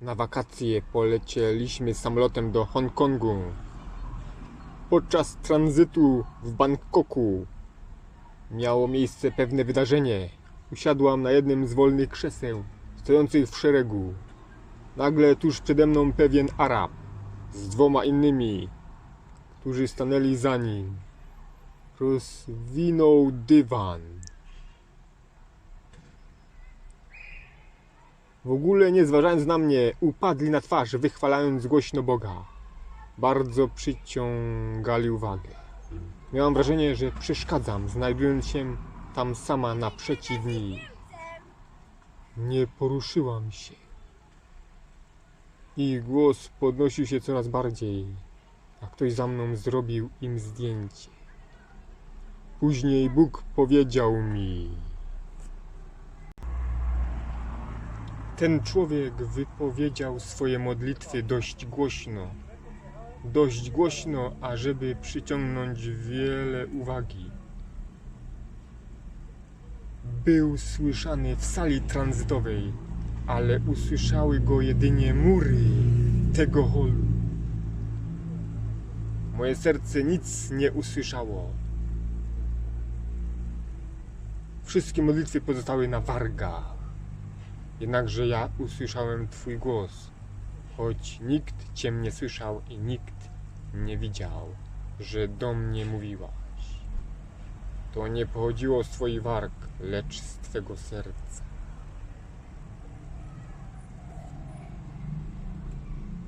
Na wakacje polecieliśmy samolotem do Hongkongu. Podczas tranzytu w Bangkoku miało miejsce pewne wydarzenie. Usiadłam na jednym z wolnych krzeseł, stojących w szeregu. Nagle tuż przede mną pewien Arab z dwoma innymi, którzy stanęli za nim. Rozwinął dywan. W ogóle nie zważając na mnie, upadli na twarz, wychwalając głośno Boga. Bardzo przyciągali uwagę. Miałam wrażenie, że przeszkadzam, znajdując się tam sama naprzeciw nich. Nie poruszyłam się. Ich głos podnosił się coraz bardziej, a ktoś za mną zrobił im zdjęcie. Później Bóg powiedział mi: Ten człowiek wypowiedział swoje modlitwy dość głośno. Dość głośno, ażeby przyciągnąć wiele uwagi. Był słyszany w sali tranzytowej, ale usłyszały go jedynie mury tego holu. Moje serce nic nie usłyszało. Wszystkie modlitwy pozostały na wargach. Jednakże ja usłyszałem Twój głos, choć nikt Cię nie słyszał i nikt nie widział, że do mnie mówiłaś. To nie pochodziło z Twoich warg, lecz z Twego serca.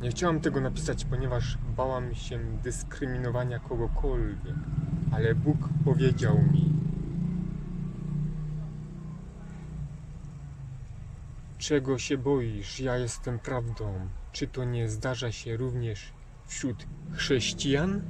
Nie chciałam tego napisać, ponieważ bałam się dyskryminowania kogokolwiek, ale Bóg powiedział mi, Czego się boisz? Ja jestem prawdą. Czy to nie zdarza się również wśród chrześcijan?